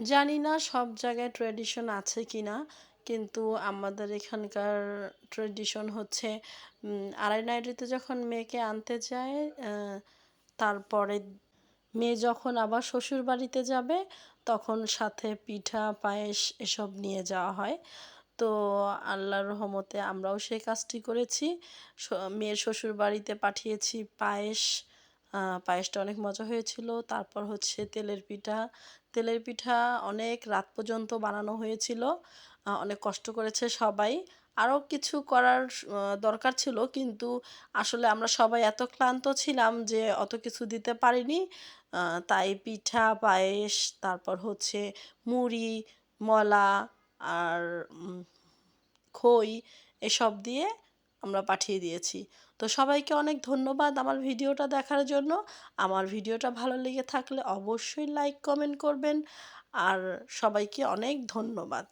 জানি না সব জায়গায় ট্র্যাডিশন আছে কি না কিন্তু আমাদের এখানকার ট্র্যাডিশন হচ্ছে আড়াই নাইটিতে যখন মেয়েকে আনতে যায় তারপরে মেয়ে যখন আবার শ্বশুর বাড়িতে যাবে, তখন সাথে পিঠা, পায়েস এসব নিয়ে যাওয়া হয়। তো আল্লাহর রহমতে আমরাও সেই কাজটি করেছি। মেয়ের শ্বশুর বাড়িতে পাঠিয়েছি পায়েস পায়েসটা অনেক মজা হয়েছিল। তারপর হচ্ছে তেলের পিঠা। তেলের পিঠা অনেক রাত পর্যন্ত বানানো হয়েছিল। অনেক কষ্ট করেছে সবাই। আরও কিছু করার দরকার ছিল। কিন্তু আসলে আমরা সবাই এত ক্লান্ত ছিলাম যে অত কিছু দিতে পারিনি। তাই পিঠা, পায়েস, তারপর হচ্ছে মুড়ি মলা আর খই এসব দিয়ে আমরা পাঠিয়ে দিয়েছি। তো সবাইকে অনেক ধন্যবাদ আমার ভিডিওটা দেখার জন্য। আমার ভিডিওটা ভালো লেগে থাকলে অবশ্যই লাইক কমেন্ট করবেন। আর সবাইকে অনেক ধন্যবাদ।